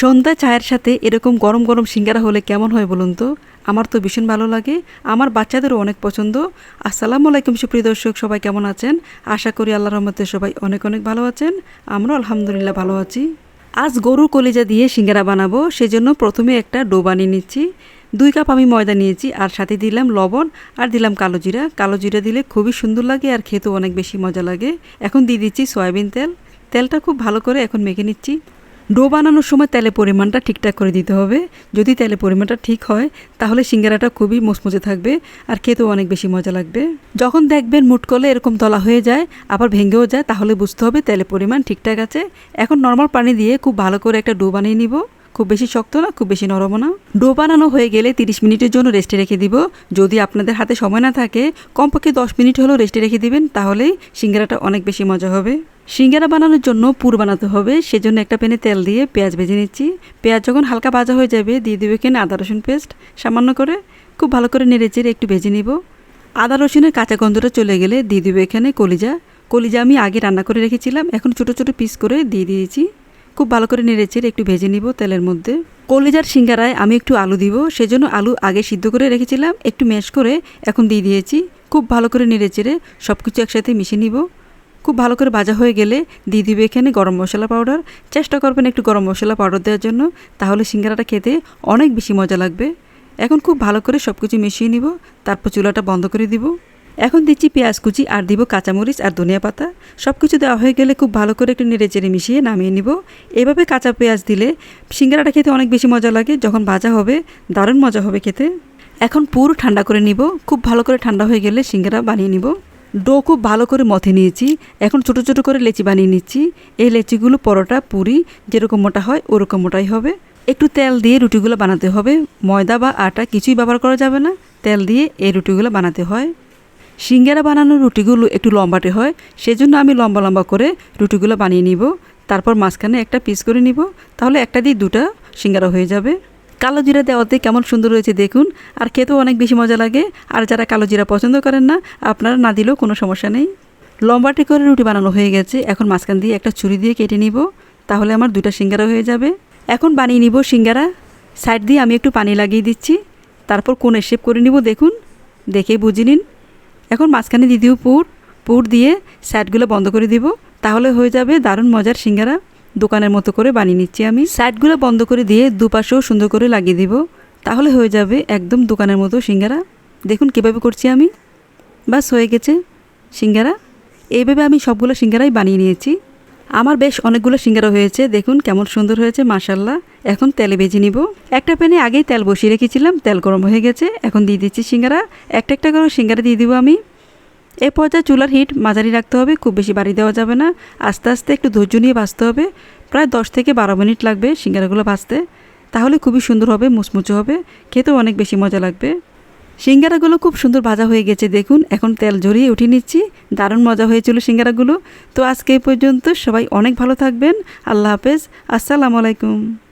সন্ধ্যা চায়ের সাথে এরকম গরম গরম সিঙ্গারা হলে কেমন হয় বলুন তো? আমার তো ভীষণ ভালো লাগে। আমার বাচ্চাদেরও অনেক পছন্দ। আসসালামু আলাইকুম সুপ্রিয় দর্শক, সবাই কেমন আছেন? আশা করি আল্লাহ রহমতে সবাই অনেক অনেক ভালো আছেন। আমরাও আলহামদুলিল্লাহ ভালো আছি। আজ গরুর কলিজা দিয়ে সিঙ্গারা বানাবো। সেজন্য প্রথমে একটা ডো বানিয়ে নিচ্ছি। দুই কাপ আমি ময়দা নিয়েছি, আর সাথে দিলাম লবণ, আর দিলাম কালো জিরা। কালো জিরা দিলে খুবই সুন্দর লাগে, আর খেতেও অনেক বেশি মজা লাগে। এখন দিয়ে দিচ্ছি সয়াবিন তেল। তেলটা খুব ভালো করে এখন মেখে নিচ্ছি। ডো বানানোর সময় তেলের পরিমাণটা ঠিকঠাক করে দিতে হবে। যদি তেলের পরিমাণটা ঠিক হয়, তাহলে সিঙ্গারাটা খুবই মচমচে থাকবে আর খেতেও অনেক বেশি মজা লাগবে। যখন দেখবেন মুট করলে এরকম তলা হয়ে যায়, আবার ভেঙেও যায়, তাহলে বুঝতে হবে তেলের পরিমাণ ঠিকঠাক আছে। এখন নর্মাল পানি দিয়ে খুব ভালো করে একটা ডো বানিয়ে নিব। খুব বেশি শক্ত না, খুব বেশি নরমও না। ডো বানানো হয়ে গেলে তিরিশ মিনিটের জন্য রেস্টে রেখে দিব। যদি আপনাদের হাতে সময় না থাকে, কমপক্ষে দশ মিনিট হলেও রেস্টে রেখে দিবেন, তাহলেই সিঙ্গারাটা অনেক বেশি মজা হবে। সিঙ্গারা বানানোর জন্য পুর বানাতে হবে, সেজন্য একটা প্যানে তেল দিয়ে পেঁয়াজ ভেজে নিচ্ছি। পেঁয়াজ যখন হালকা ভাজা হয়ে যাবে, দিয়ে দিবে এখানে আদা রসুন পেস্ট। সামান্য করে, খুব ভালো করে নেড়ে চেড়ে একটু ভেজে নিব। আদা রসুনের কাঁচা গন্ধটা চলে গেলে দিয়ে দিবে এখানে কলিজা। কলিজা আমি আগে রান্না করে রেখেছিলাম, এখন ছোট ছোট পিস করে দিয়ে দিয়েছি। খুব ভালো করে নেড়ে চেড়ে একটু ভেজে নিব তেলের মধ্যে। কলিজার সিঙ্গারায় আমি একটু আলু দিব, সেজন্য আলু আগে সিদ্ধ করে রেখেছিলাম, একটু ম্যাশ করে এখন দিয়ে দিয়েছি। খুব ভালো করে নেড়ে চেড়ে সব কিছু একসাথে মিশিয়ে নিব। খুব ভালো করে ভাজা হয়ে গেলে দিয়ে দিবে এখানে গরম মশলা পাউডার। চেষ্টা করবেন একটু গরম মশলা পাউডার দেওয়ার জন্য, তাহলে সিঙ্গারাটা খেতে অনেক বেশি মজা লাগবে। এখন খুব ভালো করে সব কিছু মিশিয়ে নিব, তারপর চুলাটা বন্ধ করে দিব। এখন দিচ্ছি পেঁয়াজ কুচি, আর দিব কাঁচামরিচ আর ধনিয়া পাতা। সব কিছু দেওয়া হয়ে গেলে খুব ভালো করে একটু নেড়ে চেড়ে মিশিয়ে নামিয়ে নিব। এভাবে কাঁচা পেঁয়াজ দিলে সিঙ্গারাটা খেতে অনেক বেশি মজা লাগে, যখন ভাজা হবে দারুণ মজা হবে খেতে। এখন পুরো ঠান্ডা করে নিব, খুব ভালো করে ঠান্ডা হয়ে গেলে সিঙ্গারা বানিয়ে নিব। ডো খুব ভালো করে মথে নিয়েছি, এখন ছোট ছোট করে লেচি বানিয়ে নিচ্ছি। এই লেচিগুলো, পরোটা, পুরি, যেরকম মোটা হয় ওরকম মোটাই হবে। একটু তেল দিয়ে রুটিগুলো বানাতে হবে। ময়দা বা আটা কিছুই ব্যবহার করা যাবে না। তেল দিয়ে এই রুটিগুলো বানাতে হয়। সিঙ্গারা বানানোর রুটিগুলো একটু লম্বাটে হয়, সেজন্য আমি লম্বা লম্বা করে রুটিগুলো বানিয়ে নিব। তারপর মাঝখানে একটা পিস করে নিব। তাহলে একটা দিয়ে দুটা সিঙ্গারা হয়ে যাবে। কালো জিরা দেওয়াতে কেমন সুন্দর হয়েছে দেখুন। আর খেতেও অনেক বেশি মজা লাগে। আর যারা কালো জিরা পছন্দ করেন না, আপনারা না দিলেও কোনো সমস্যা নেই। লম্বাটে করে রুটি বানানো হয়ে গেছে। এখন মাঝখান দিয়ে একটা ছুরি দিয়ে কেটে নিব। তাহলে আমার দুটা সিঙ্গারা হয়ে যাবে। এখন বানিয়ে নিব সিঙ্গারা। সাইড দিয়ে আমি একটু পানি লাগিয়ে দিচ্ছি। তারপর কোন শেপ করে নিব দেখুন। দেখেই বুঝে নিন। এখন মাঝখানে দিয়ে দিব পুর। পুর দিয়ে স্যাটগুলো বন্ধ করে দিব। তাহলে হয়ে যাবে দারুণ মজার সিঙ্গারা। দোকানের মতো করে বানিয়ে নিচ্ছি আমি। সাইডগুলো বন্ধ করে দিয়ে দুপাশেও সুন্দর করে লাগিয়ে দিব। তাহলে হয়ে যাবে একদম দোকানের মতো সিঙ্গারা। দেখুন কীভাবে করছি আমি। বাস হয়ে গেছে সিঙ্গারা। এইভাবে আমি সবগুলো সিঙ্গারাই বানিয়ে নিয়েছি। আমার বেশ অনেকগুলো সিঙ্গারা হয়েছে, দেখুন কেমন সুন্দর হয়েছে মাসাল্লাহ এখন তেলে ভেজে নিব। একটা প্যানে আগেই তেল বসিয়ে রেখেছিলাম, তেল গরম হয়ে গেছে, এখন দিয়ে দিচ্ছি সিঙ্গারা। একটা একটা করে সিঙ্গারা দিয়ে দিব আমি। এই পর্যায়ে চুলার হিট মাঝারি রাখতে হবে, খুব বেশি বাড়ি দেওয়া যাবে না। আস্তে আস্তে একটু ধৈর্য নিয়ে ভাজতে হবে। প্রায় দশ থেকে বারো মিনিট লাগবে সিঙ্গারাগুলো ভাজতে। তাহলে খুবই সুন্দর হবে, মুচমুচে হবে, খেতেও অনেক বেশি মজা লাগবে। সিঙ্গারাগুলো খুব সুন্দর ভাজা হয়ে গেছে, দেখুন। এখন তেল ঝরিয়ে উঠিয়ে নিচ্ছি। দারুণ মজা হয়েছিল সিঙ্গারাগুলো। তো আজকে পর্যন্ত সবাই অনেক ভালো থাকবেন। আল্লাহ হাফেজ। আসসালামু আলাইকুম।